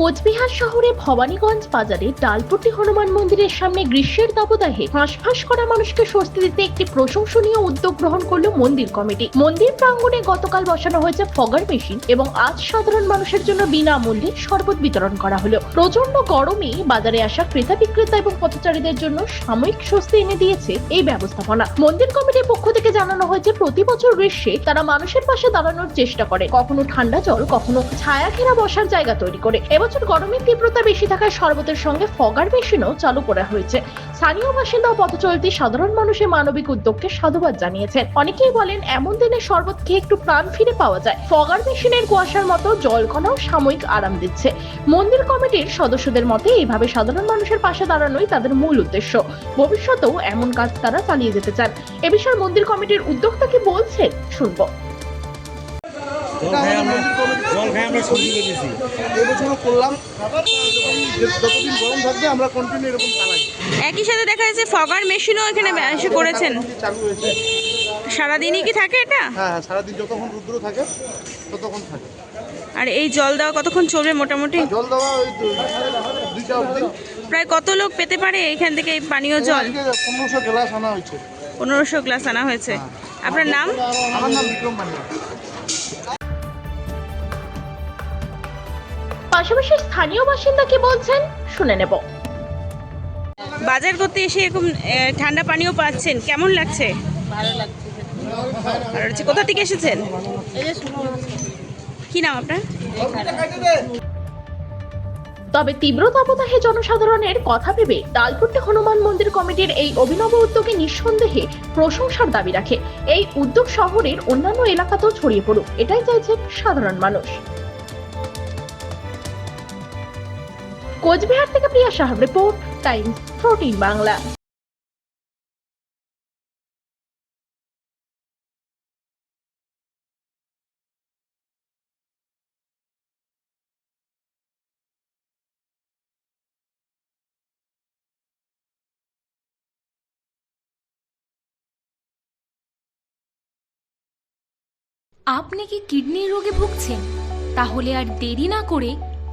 কোচবিহার শহরে ভবানীগঞ্জ বাজারে ডালপট্টি হনুমান মন্দিরের সামনে গ্রীষ্মের দাবদাহে হাঁসফাঁস করা মানুষকে স্বস্তি দিতে একটি প্রশংসনীয় উদ্যোগ গ্রহণ করল মন্দির কমিটি। মন্দির প্রাঙ্গণে গতকাল বসানো হয়েছে ফগার মেশিন এবং আজ সাধারণ মানুষের জন্য বিনামূল্যে শরবত বিতরণ করা হলো। প্রচণ্ড গরমে বাজারে আসা ক্রেতা বিক্রেতা এবং পথচারীদের জন্য সাময়িক স্বস্তি এনে দিয়েছে এই ব্যবস্থাপনা। মন্দির কমিটির পক্ষ থেকে জানানো হয়েছে, প্রতি বছর গ্রীষ্মে তারা মানুষের পাশে দাঁড়ানোর চেষ্টা করে। কখনো ঠান্ডা জল, কখনো ছায়া ঘেরা বসার জায়গা তৈরি করে। এবছর গরমের তীব্রতা বেশি থাকায় শরবতের সঙ্গে ফগার মেশিনও চালু করা হয়েছে। স্থানীয় বাসিন্দা পথচলতি সাধারণ মানুষের মানবিক উদ্যোগকে সাধুবাদ জানিয়েছেন। অনেকেই বলেন, এমন দিনে শরবত খেয়ে একটু প্রাণ ফিরে পাওয়া যায়। ফগার মেশিনের কুয়াশার মতো জলকণাও সাময়িক আরাম দিচ্ছে। মন্দির কমিটির সদস্যদের মতে, এইভাবে সাধারণ মানুষের পাশে দাঁড়ানোই তাদের মূল উদ্দেশ্য। ভবিষ্যতেও এমন কাজ তারা চালিয়ে যেতে চান। এ বিষয়ে মন্দির কমিটির উদ্যোক্তা কি বলছেন, শুনব। জল খাই আমরা জল খাই আমরা সবজি বেঁচেছি এবছরও করলাম। যতদিন গরম থাকবে আমরা কন্টিনিউ এরকম চালাই। একই সাথে দেখা যাচ্ছে ফগার মেশিনও এখানে এসে করেছেন। চালু হয়েছে। সারাদিনই কি থাকে এটা? হ্যাঁ হ্যাঁ সারাদিন যতক্ষণ রুদ্র থাকে ততক্ষণ থাকে। আর এই জল দেওয়া কতক্ষণ চলবে মোটামুটি? জল দেওয়া ওই দুইটা অবধি। প্রায় কত লোক পেতে পারে এখান থেকে এই পানীয় জল? পনেরোশো গ্লাস আনা হয়েছে। পনেরোশো গ্লাস আনা হয়েছে। আপনার নাম? আমার নাম বিক্রম পান্ডা। পাশাপাশি স্থানীয় বাসিন্দা কি বলছেন শুনে নেব। বাজার করতে এসে এরকম ঠান্ডা পানীয় পাচ্ছেন। কেমন লাগছে? ভালো লাগছে কোথা থেকে এসেছেন? এই যে শুনো কি নাম আপনার? তবে তীব্র তাপদাহে জনসাধারণের কথা ভেবে ডালপট্টি হনুমান মন্দির কমিটির এই অভিনব উদ্যোগে নিঃসন্দেহে প্রশংসার দাবি রাখে। এই উদ্যোগ শহরের অন্যান্য এলাকাতেও ছড়িয়ে পড়ুক এটাই চাইছে সাধারণ মানুষ। কোচবিহার থেকে Priya Sahab report Times protein Bangla. আপনি কি কিডনি রোগে ভুগছেন? তাহলে আর দেরি না করে